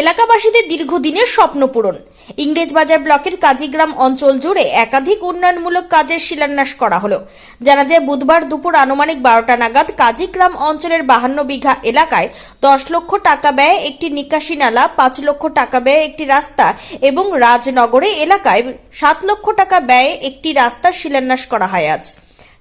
এলাকাবাসীদের দীর্ঘদিনের স্বপ্ন পূরণ। ইংরেজবাজার ব্লকের কাজীগ্রাম অঞ্চল জুড়ে একাধিক উন্নয়নমূলক কাজের শিলান্যাস করা হলো। জানা যায়, বুধবার দুপুর আনুমানিক বারোটা নাগাদ কাজীগ্রাম অঞ্চলের বাহান্ন বিঘা এলাকায় দশ লক্ষ টাকা ব্যয়ে একটি নিকাশি নালা, পাঁচ লক্ষ টাকা ব্যয়ে একটি রাস্তা এবং রাজনগরে এলাকায় সাত লক্ষ টাকা ব্যয়ে একটি রাস্তার শিলান্যাস করা হয় আজ।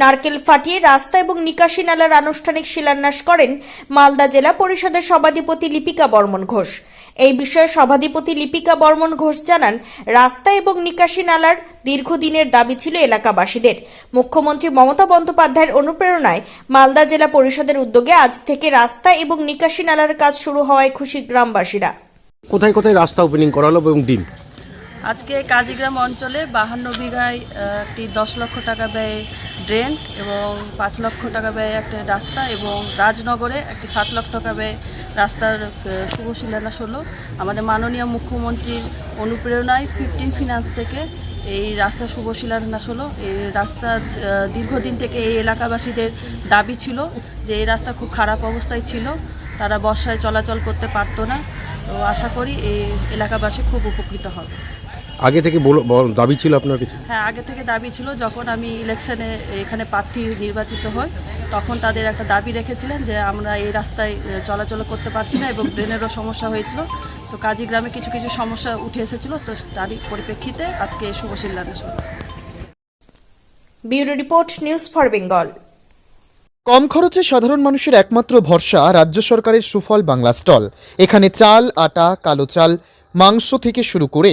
নারকেল ফাটিয়ে রাস্তা এবং নিকাশি নালার আনুষ্ঠানিক শিলান্যাস করেন মালদা জেলা পরিষদের সভাধিপতি লিপিকা বর্মন ঘোষ। এই বিষয়ে সভাধিপতি লিপিকা বর্মন ঘোষ জানান রাস্তা এবং নিকাশি নালার দীর্ঘদিনের দাবি ছিল এলাকাবাসীদের। মুখ্যমন্ত্রী মমতা বন্দ্যোপাধ্যায়ের অনুপ্রেরণায় মালদা জেলা পরিষদের উদ্যোগে আজ থেকে রাস্তা এবং নিকাশি নালার কাজ শুরু হওয়ায় খুশি গ্রামবাসীরা। কোথায় কোথায় রাস্তা ওপেনিং করা হলো এবং দিন? আজকে কাজীগ্রাম অঞ্চলে বাহান্ন বিঘায় একটি দশ লক্ষ টাকা ব্যয়ে ড্রেন এবং পাঁচ লক্ষ টাকা ব্যয়ে একটা রাস্তা এবং রাজনগরে একটি সাত লক্ষ টাকা ব্যয়ে রাস্তার শুভ শিলান্যাস হলো। আমাদের মাননীয় মুখ্যমন্ত্রীর অনুপ্রেরণায় ফিফটিন ফিনান্স থেকে এই রাস্তা শুভ শিলান্যাস হলো। এই রাস্তা দীর্ঘদিন থেকে এই এলাকাবাসীদের দাবি ছিল যে এই রাস্তা খুব খারাপ অবস্থায় ছিল। তারা বর্ষায় চলাচল করতে পারতো না। তো আশা করি এই এলাকাবাসী খুব উপকৃত হবে। আগে থেকে দাবি ছিল আপনার কিছু? হ্যাঁ আগে থেকে দাবি ছিল যখন আমি ইলেকশনে এখানে প্রার্থী নির্বাচিত হই তখন তাদের একটা দাবি রেখেছিলেন যে আমরা এই রাস্তায় চলাচল করতে পারছি না এবং ড্রেনেরও সমস্যা হয়েছিল। তো কাজী গ্রামে কিছু কিছু সমস্যা উঠে এসেছিল। তো তারই পরিপ্রেক্ষিতে আজকে এই শুভ হলো bureau report news for Bengal. কম খরচে সাধারণ মানুষের একমাত্র ভরসা রাজ্য সরকারের সুফল বাংলা স্টল। এখানে চাল আটা কালো চাল মাংস থেকে শুরু করে